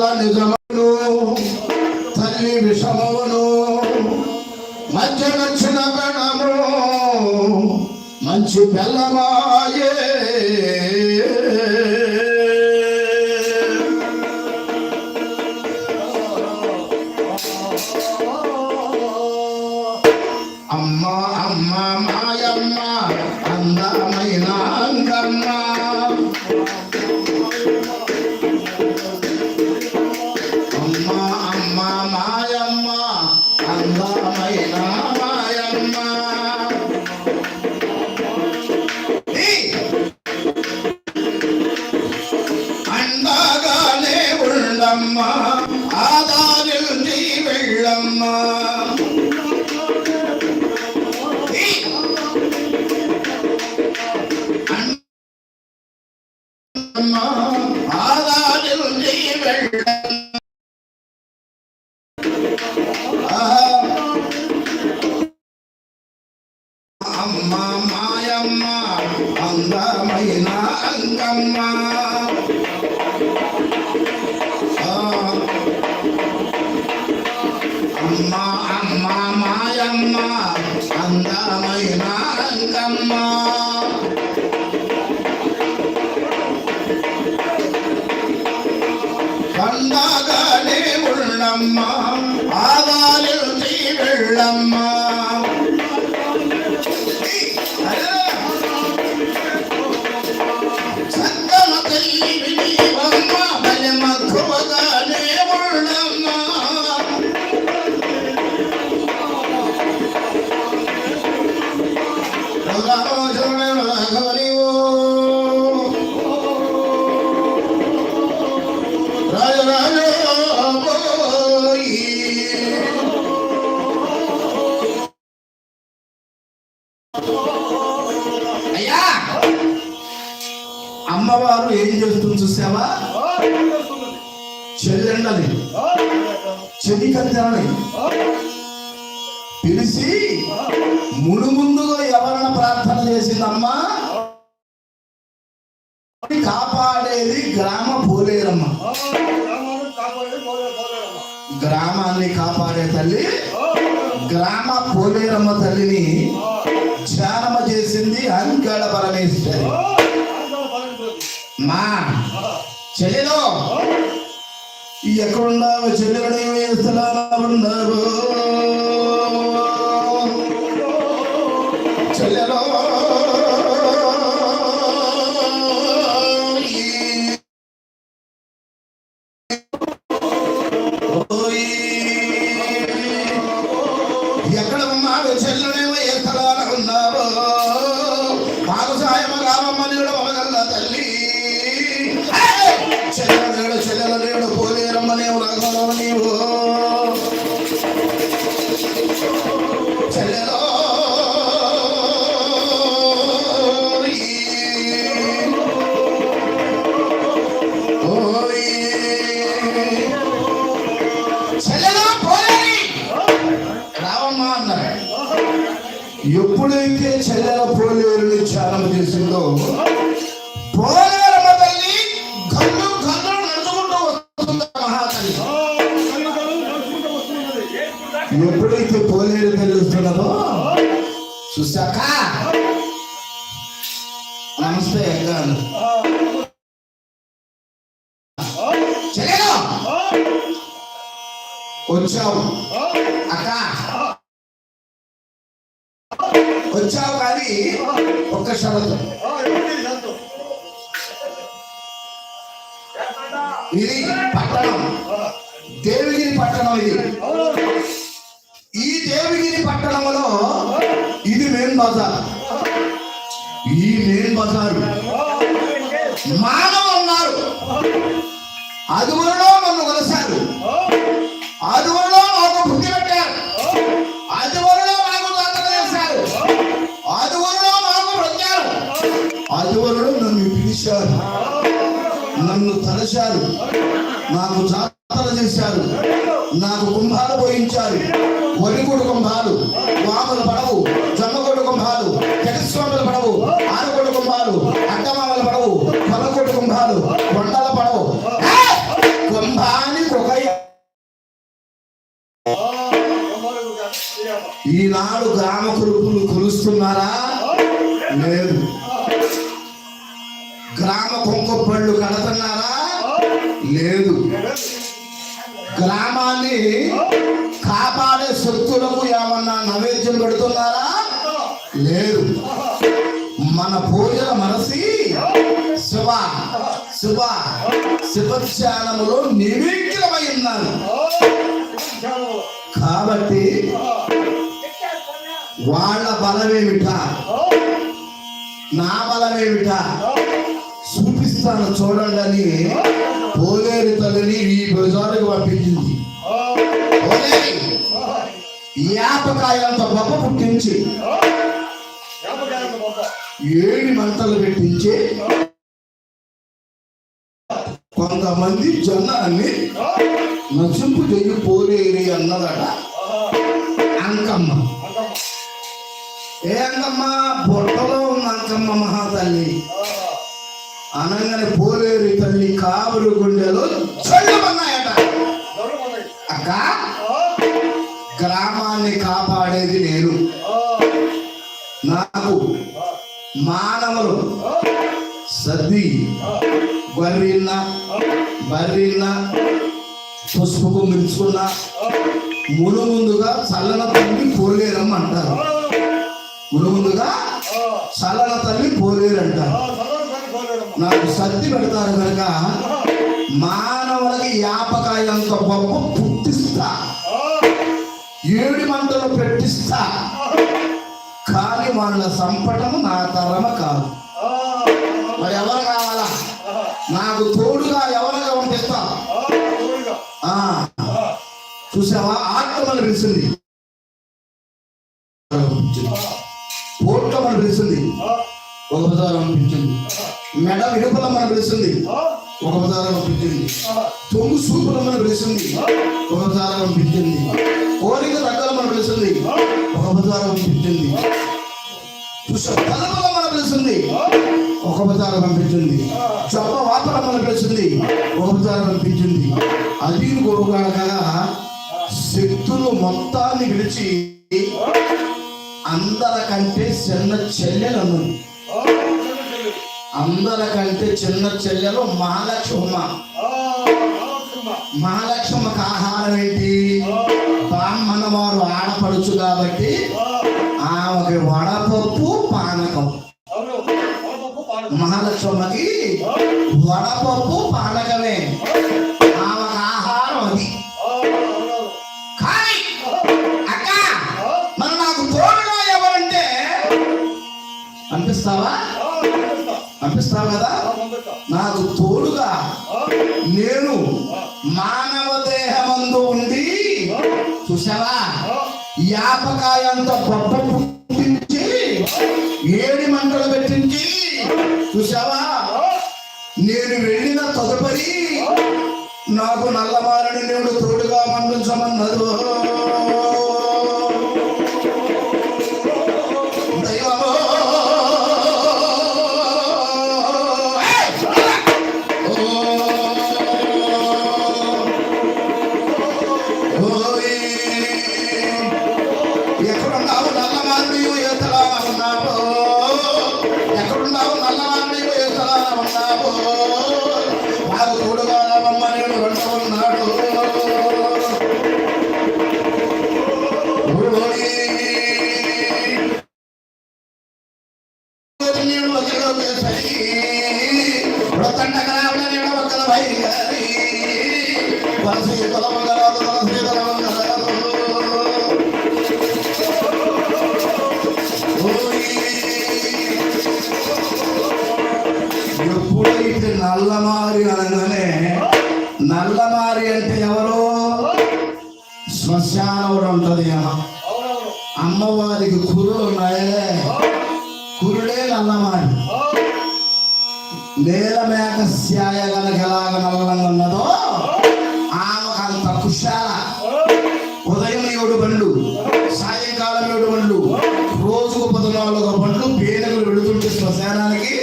తల్ల నిజమను తల్లి విషమమును మధ్య నచ్చిన గణము మంచి పిల్లమాయే తల్లిని ధ్యానమ చేసింది అంకళ పరమేశ్వరి. మా చెల్లెలో ఎక్కడున్నావు చెల్లెలు? ఏమి చేస్తున్నావు ఎప్పుడైతే చెల్లెల పోలేరుని ధ్యానం చేసిందో పోలేరమ్మ తల్లి కన్ను కన్ను నడుచుకుంటూ వస్తుంది మహాతల్లి. ఎప్పుడైతే పోలేరు తల్లి వస్తున్నదో చూసాక నమస్తే అయ్యాను వచ్చావు. ఇది పట్టణం. దేవిగిరి పట్టణం ఇది. ఈ దేవిగిరి పట్టణంలో ఇది మెయిన్ బజార్. ఈ మెయిన్ బజార్. మానవ ఉన్నారు. అది కూడా లేదు గ్రామాన్ని కాపాడే శక్తులకు ఏమన్నా నైవేద్యం పెడుతున్నారా? లేదు. మన పూజల మనసి శివ శివ శివధ్యానములో నివేద్యమై కాబట్టి వాళ్ళ బలమేమిట? నా బలమేమిట? చూపిస్తాను చూడండి అని పోలేరు తల్లిని ఈ బజారుకు పంపించింది. పోలేరు యాపకాయంత గొప్ప పుట్టించి ఏడు మంటలు పెట్టించి కొంతమంది జనాన్ని నచింపు చెయ్యి పోలేరి అన్నదట అంకమ్మ. ఏ అంకమ్మ? బొట్టలో ఉన్న అంకమ్మ మహాతల్లి. అనగానే పోలేరి తల్లి కావులు గుండెలో చల్లమన్నాయట అక్క గ్రామాన్ని కాపాడేది నేను. నాకు మానవులు సద్ది గొర్రెన్న బర్రెన్న పసుపుకు మించుకున్న మును ముందుగా చల్లన తల్లి పోలేరమ్మ అంటారు మును ముందుగా చల్లన తల్లి పోలేరు అంటారు నాకు సర్ది పెడతారు కనుక మానవులకి యాపకాయంత పప్పు పుట్టిస్తా. ఏడు మంటలు పెట్టిస్తా. కానీ వాళ్ళ సంపటము నా తరమ కాదు. మరి ఎవరు కావాలా? నాకు తోడుగా ఎవరుగా పంపిస్తా చూసావా? ఆత్మలు పిలిచింది పోట్లమని పిలిచింది ఒక పంపించింది మెడ విడుపులమ్మని పిలిచింది ఒక పదాలు పంపించింది తొంగు సూపులమ్మని పిలిచింది ఒక పదాలు పంపించింది కోరిక దగ్గరమ్మని పిలిచింది ఒక పంపించింది చూసా తలపలమ్మని పిలిచింది ఒక పదాలు పంపించింది చొప్ప వాపరమ్మని పిలిచింది ఒక పదాలు పంపించింది అది గొడవగా శక్తులు మొత్తాన్ని విడిచి అందరికంటే చిన్న చెల్లెలను అందరికంటే చిన్న చెల్లెలు మహాలక్ష్మమ్మ. మహాలక్ష్మమ్మకి ఆహారం ఏంటి? బ్రాహ్మణ వారు ఆడపడుచు కాబట్టి ఆమెకి వడపప్పు పానకం. మహాలక్ష్మమ్మకి వడపప్పు ఉన్నావు కురుడే నేల మేక శాయ గనక ఎలాగ నల్లంగా ఉన్నదో ఆమెకు అంత కుశాల ఉదయం ఏడు బండ్లు సాయంకాలం ఏడు బండ్లు రోజుకు పద్నాలుగు బండ్లు పేదలు వెళుతుంటే శ్మశానానికి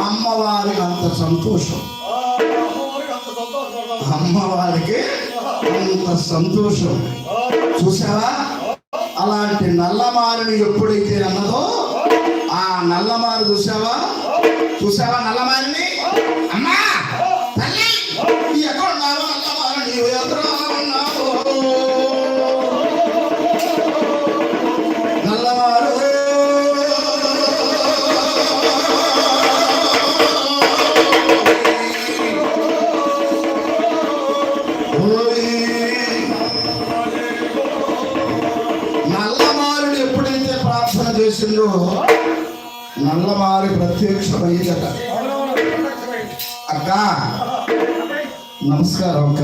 అమ్మవారికి అంత సంతోషం. అమ్మవారికి అంత సంతోషం. చూసావా అలాంటి నల్లమారిని ఎప్పుడైతే అన్నదో నల్లమారు చూసావా? చూసావా నల్లమారిని? అమ్మా! తల్లి! ఈ నల్లమారు నీవు ఎక్కడ ఉన్నావు. నల్లమారు. నల్లమారుడు ఎప్పుడైతే ప్రార్థన చేసిందో నల్లమారి ప్రత్యక్షమైందట అక్క నమస్కారం అక్క.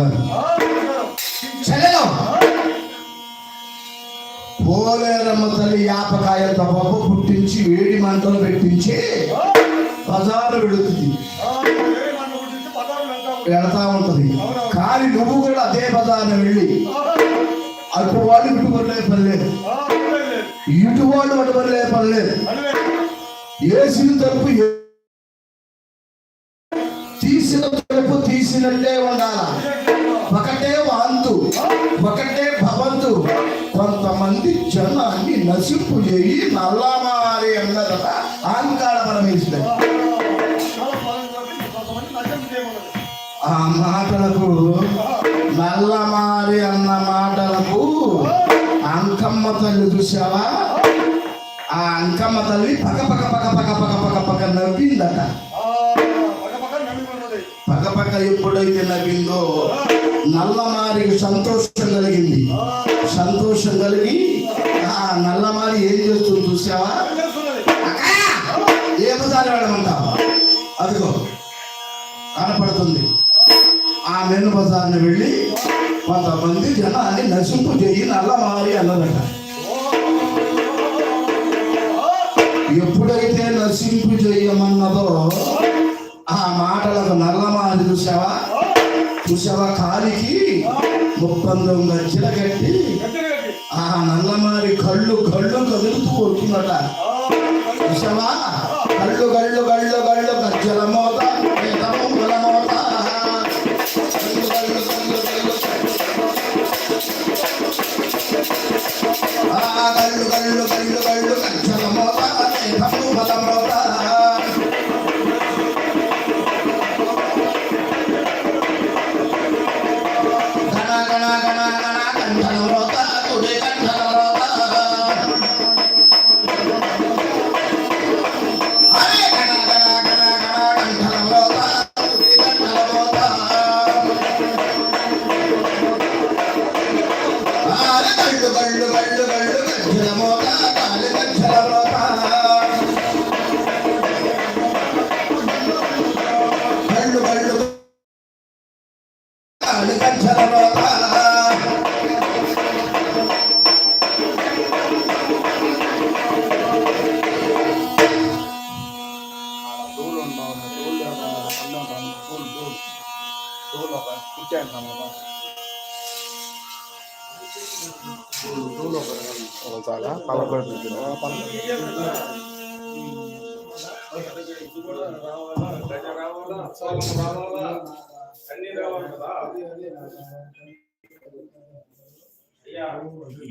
చలో పోలేరమ్మ తల్లి యాపకాయంత పప్పు పుట్టించి వేడి మంటలు పెట్టించి బజారు వెళుతుంది. వెళతా ఉంటది. కానీ నువ్వు కూడా అదే బజార్ని వెళ్ళి అటు వాళ్ళు ఇటు పడలేదు పర్లేదు ఇటు వాళ్ళు అటు పర్లేదు వేసిన తలుపు తీసిన తలుపు తీసినట్టే ఉండాల? ఒకటే వాంతు ఒకటే భవంతు. కొంతమంది జనాన్ని నశింపు చేయి నల్లమారి అన్నదట అహంకార పరమేశ్వరుడు. ఆ మాటలకు నల్లమారి అన్న మాటలకు అంకమ్మ తల్లి చూసావా ఆ అంకమ్మ తల్లి పక్క పక్క పక్క పక్క పక్క పక్క పక నవ్విందట పక్క పక్క ఎప్పుడైతే నవ్విందో నల్లమారికి సంతోషం కలిగింది సంతోషం కలిగి ఆ నల్లమారి ఏం చేస్తుంది చూసావా అక్కా, ఏ అదిగో కనపడుతుంది ఆ మెను బజార్ని వెళ్ళి కొంతమంది జనాన్ని నశింపు చేయి నల్లమారి అన్నదట చూసావా కాలికి? ముప్పందం గచ్చిల కట్టి ఆ నల్లమారి కళ్ళు కళ్ళు కదులుతూ వస్తుందట చూసావా కళ్ళు కళ్ళు కళ్ళు కళ్ళు గజ్జల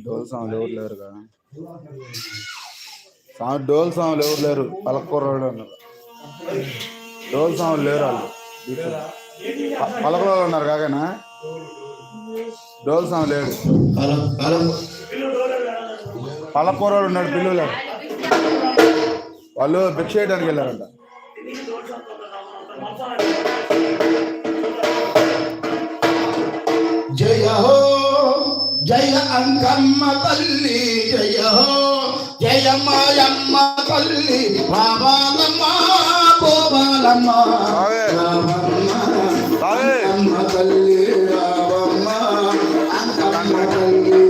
డోల్ సాంగ్లు ఎవరు లేరు కదా? సాంగ్ డోల్ సాంగ్లు ఎవరు లేరు? పలకూరలో ఉన్నారు డోల్ సాంగ్లు లేరు వాళ్ళు. పలకూరలో ఉన్నారు కాకనా? డోల్ సాంగ్ లేడు. పలకూరలో ఉన్నాడు పిల్లలు వాళ్ళు భిక్ష చేయడానికి వెళ్ళారంట. జయ హో జయ అంకమ్మ తల్లి జయ జయ మాయమ్మ తల్లి బాబాలమ్మ గోపాలమ్మ. అంకమ్మ తల్లి రావమ్మ అంకమ్మ తల్లి.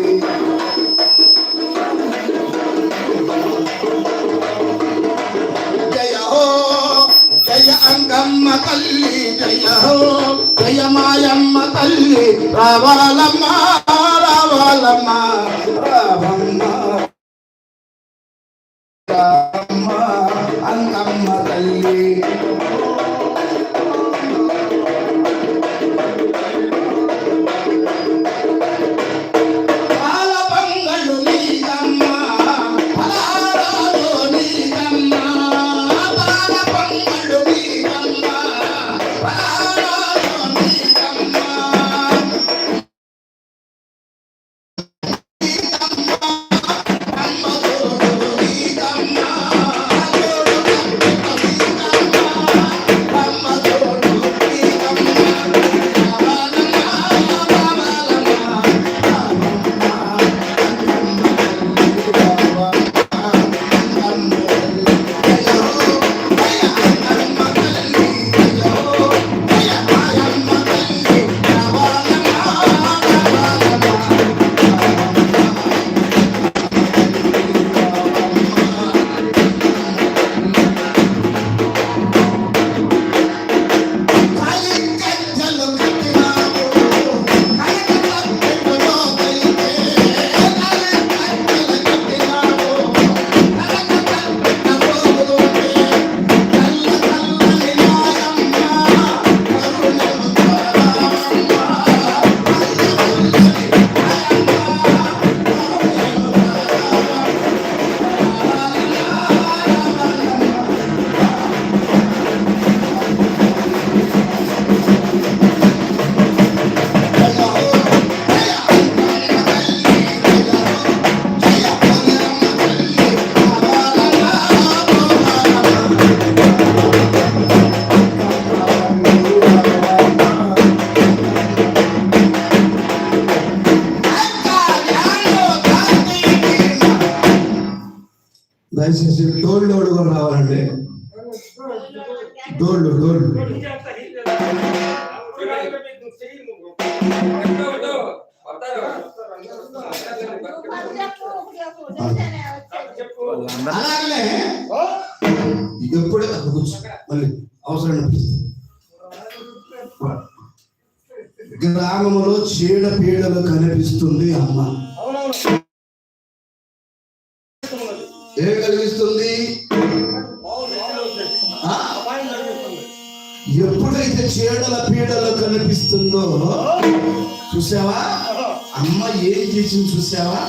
జయ జయ అంగమ్మ తల్లి జయ జయ మాయమ్మ తల్లి రావాలమ్మ రావాలమ్మ రావమ్మ రావమ్మ తల్లి. చీడ పీడలు కనిపిస్తుంది అమ్మ. ఏ కలిగిస్తుంది? ఎప్పుడైతే చీడల పీడలు కనిపిస్తుందో చూసావా? అమ్మ ఏం చేసింది చూసావా?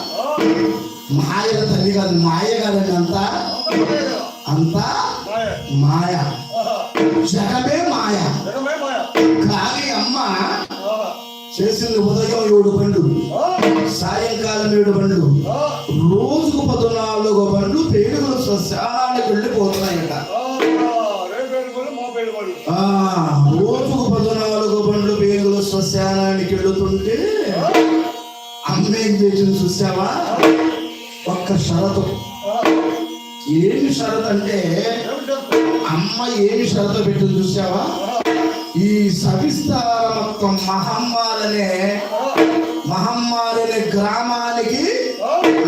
మాయల తల్లి కాదు మాయ కాదండి అంతా? అంతా మాయ. ఉదయం ఏడు బండ్లు సాయంకాలం ఏడు బండ్లు రోజుకు పద్నాలుగు బండ్లు పేరుగులు శ్మశానానికి వెళ్ళిపోతున్నాయట. ఆ రోజుకు పద్నాలుగు బండ్లు పేరుగులు శ్మశానానికి వెళుతుంటే అమ్మ ఏం చేసింది చూసావా? ఒక్క షరతు. ఏమి షరత్ అంటే అమ్మ ఏమి షరతు పెట్టింది చూసావా? ఈ సవిస్తార మొత్తం మహమ్మారనే మహమ్మారి అనే గ్రామానికి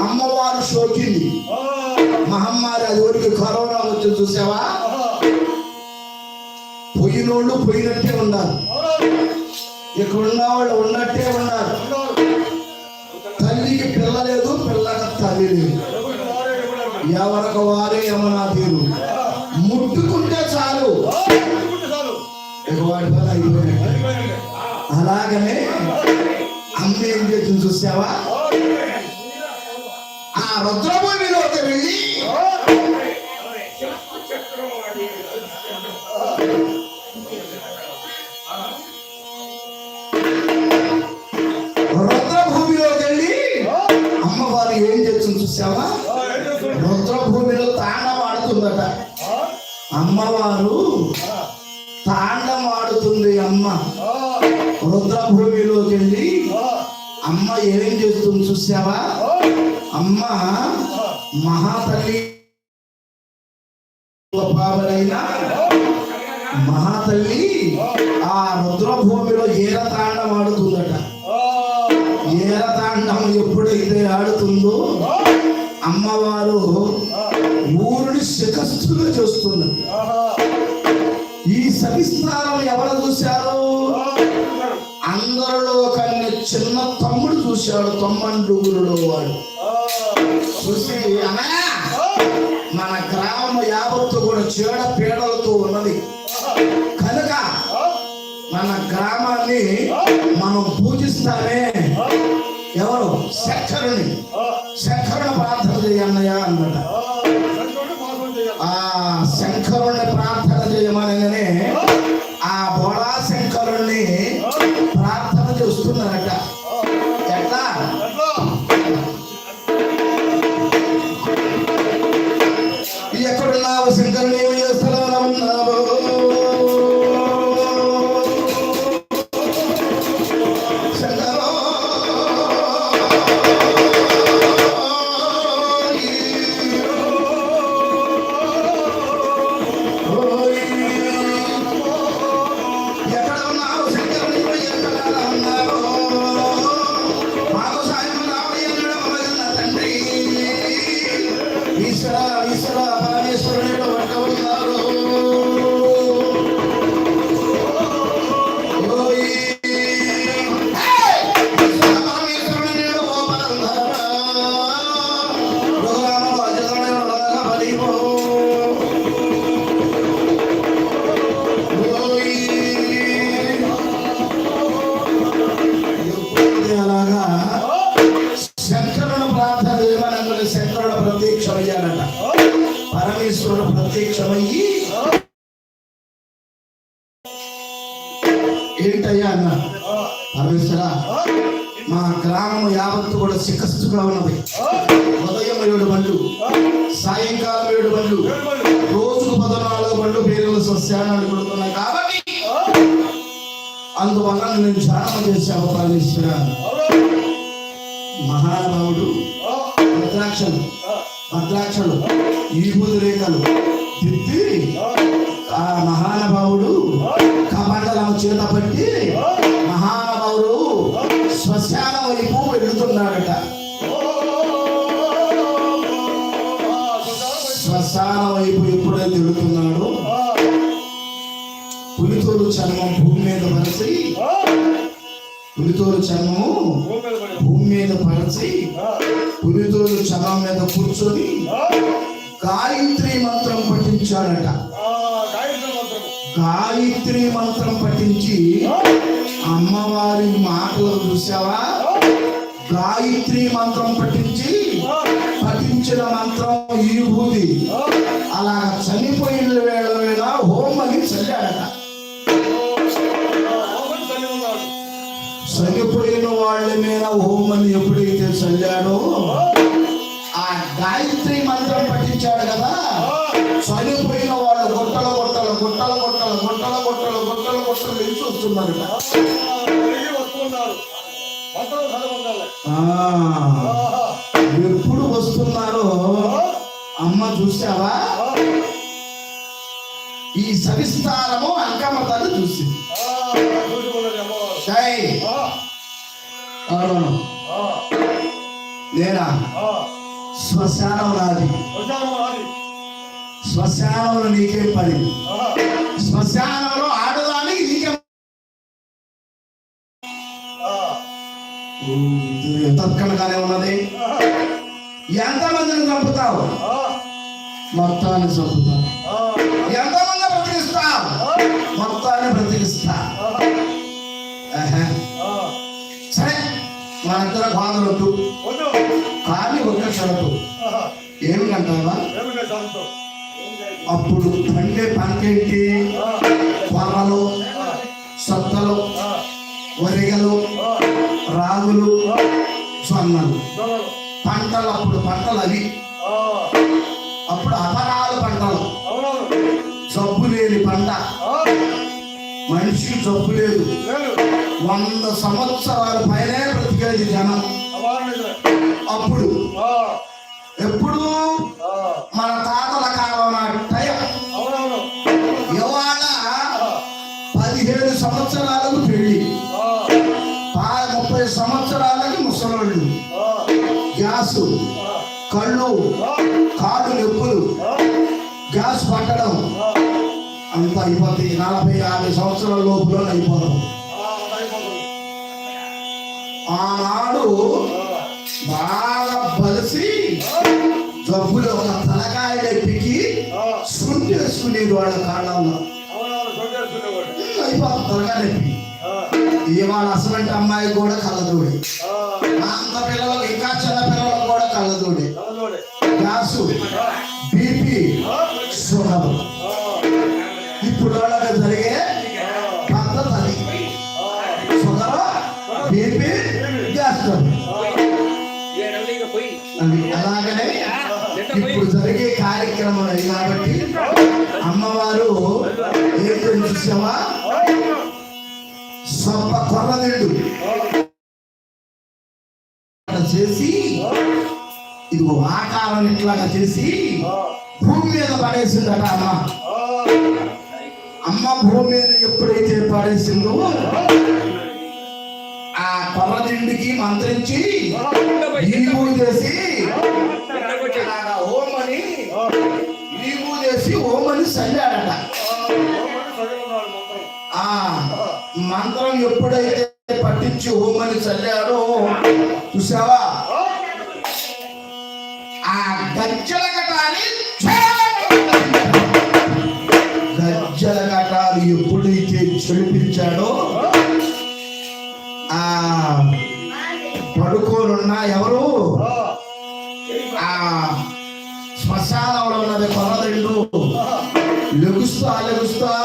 అమ్మవారు సోకింది. మహమ్మారి అది ఊరికి కరోనా వచ్చి చూసావా? పోయినోళ్ళు పోయినట్టే ఉన్నారు. ఇక్కడ ఉన్న వాళ్ళు ఉన్నట్టే ఉన్నారు. తల్లికి పిల్ల లేదు పిల్లకి తల్లి లేదు. ఎవరికి వారే యమునా తీరు ముట్టుకుంటే చాలు. అయిపోయినట్టు అలాగనే అమ్మ ఏం చేసింది చూసావా? ఆ రుద్రభూమిలోకి వెళ్ళి రుద్రభూమిలోకి వెళ్ళి అమ్మవారు ఏం చూసావా? రుద్రభూమిలో తాండవాడుతుందట అమ్మవారు తాండవాడుతుంది అమ్మ. రుద్రభూమిలోకి వెళ్ళి అమ్మ ఏం చేస్తుంది చూసావా? అమ్మ మహాతల్లి పాపలైన మహాతల్లి ఆ రుద్రభూమిలో ఏరతాండం ఆడుతుందట. ఏరతాండం ఎప్పుడైతే ఆడుతుందో అమ్మవారు ఊరిని శిఖస్థులు చేస్తున్నారు. ఈ సవిస్తారం ఎవరు చూశారు? అందరిలో కన్నా చిన్న తమ్ముడు చూశాడు తమ్మండుగురులో వాడు. చూసి మన గ్రామం యావత్తు కూడా చీడ పీడలతో ఉన్నది. కనుక మన గ్రామాన్ని మనం పూజిస్తామే. ఎవరు? శంకరుని. శంకరుని ప్రార్థన చేయన్నయ్య అన్నట पकड़ करने చేశావు పరమేశ్వర మహానుభావుడు భద్రాక్షలు భద్రాక్షలు ఈబుది రేఖలు దిద్ది ఆ మహానుభావుడు కమండలం చేత పట్టి మహానుభావుడు శ్మశానం వైపు వెళుతున్నాడట శ్మశానం వైపు ఎప్పుడైతే వెళుతున్నాడు పులితోడు చర్మం భూమి మీద పరిచి పులితోలు చర్మము భూమి మీద పరిచి పులితోలు చర్మం మీద కూర్చొని గాయత్రి మంత్రం పఠించాడట. గాయత్రి మంత్రం పఠించి అమ్మవారి మాటలు చూసావా గాయత్రి మంత్రం పఠించి పఠించిన మంత్రం ఈ భూది అలా చనిపోయిన వేళ వేళ హోమని చల్లాడట. వాళ్ళ మీద హోమని ఎప్పుడైతే చల్లాడో ఆ గాయత్రి మంత్రం పఠించాడు కదా? చనిపోయిన వాళ్ళు గుట్టల గుట్టలు గుట్టల గుట్టలు గుట్టల గుట్టలు గుట్టల గుట్టలు వెళ్ళి వస్తున్నారు. ఎప్పుడు వస్తున్నారో? అమ్మ చూసావా ఈ సవిస్తారము అంకమతాన్ని చూసింది. అవును నేనా? శ్మశానం నాది శ్మశానంలో నీకే పని. శ్మశానంలో ఆడదానికి నీకే తత్కనగానే ఉన్నది? ఎంతమందిని చంపుతావు? మొత్తాన్ని చంపుతావు. ఎంతమంది బ్రతికిస్తావు మొత్తాన్ని మన ఇద్దరు బాధలొద్దు కానీ ఒక్క షరతు. ఏమిటంటావా? అప్పుడు పండే పంటేంటి? కొర్రలు సత్తలు వరిగలు రాగులు జొన్నలు పంటలు అప్పుడు పంటలు అవి. అప్పుడు అపరాలు పంటలు. జబ్బు లేని పంట. మనిషికి జబ్బు లేదు. వంద సంవత్సరాల పైనే బ్రతికేది జనం. అప్పుడు ఎప్పుడు మన తాతల కాలం నాటి టైం. ఇవాళ పదిహేడు సంవత్సరాలకు పెళ్ళి ముప్పై సంవత్సరాలకి ముసలోళ్ళు. గ్యాసు కళ్ళు కాళ్ళు నొప్పులు గ్యాస్ పట్టడం. అంత అయిపోతుంది నలభై యాభై సంవత్సరాల లోపల అయిపోతాం. ఆనాడు బాగా బలిసి జబ్బులు ఒక తలకాయ ఎప్పికి శుద్ధి వేసుకునేది వాళ్ళ కాళ్ళల్లో అయిపోతుంది తలకాయ నొప్పి ఇవాళ అసలంటే అమ్మాయి కూడా కళ్ళదోడి అంత పిల్లలకు ఇంకా చిన్న పిల్లలకు కూడా కళ్ళదోడి కార్యక్రమం అది కాబట్టి అమ్మవారు ఏంటో చూసావా? సొప్ప కొర్రదిండు చేసి ఇది ఆకారం ఇట్లాగా చేసి భూమి మీద పడేసిందట అమ్మ. అమ్మ భూమి మీద ఎప్పుడైతే పడేసిందో ఆ కొర్రదిండికి మంత్రించి చేసి వేసి చేసి ఓమని చల్లాడట ఆ మంత్రం ఎప్పుడైతే పట్టించి ఓమని చల్లాడో చూసావా? ఆ గజ్జల కటాలి గజ్జల కటాలు ఎప్పుడైతే చెడిపించాడో ఆ పడుకోనున్నా ఎవరు? ఆ శ్మశానంలో ఉన్నది కొరదండు Le gusto, le gusto.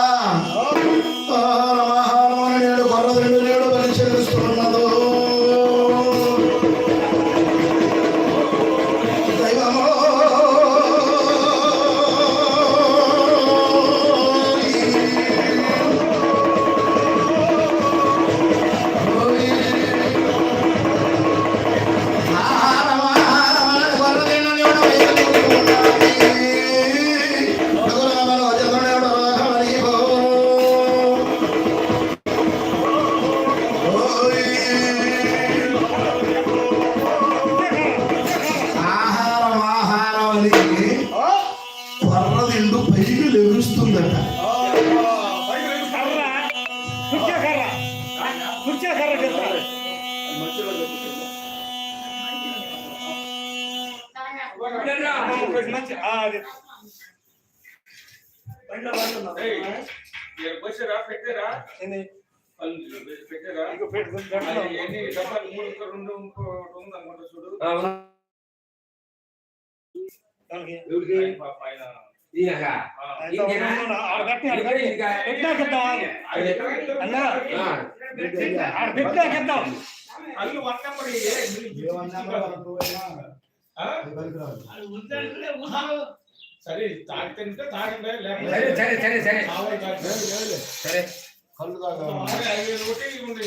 బస్సురా పెట్టారా వాళ్ళు పెట్టారా అది ఎన్ని డబ్బాలు మూడు ఇంకా రెండు ఇంకోటి ఉందనుకుంటా చూడు ఆయన పాప ఆయన ఆ. అది ఎక్కడ పెట్టారు? అల్లు వన్ నెంబర్ ఇయ్యే. ఆ? సరే తాగితే ఉంటే తాగండి లేకపోతే సరే సరే సరే సరే మామూలు తాగండి. సరే కళ్ళు దాకా అరే, ఐదు వేలు ఒకటి ఉంది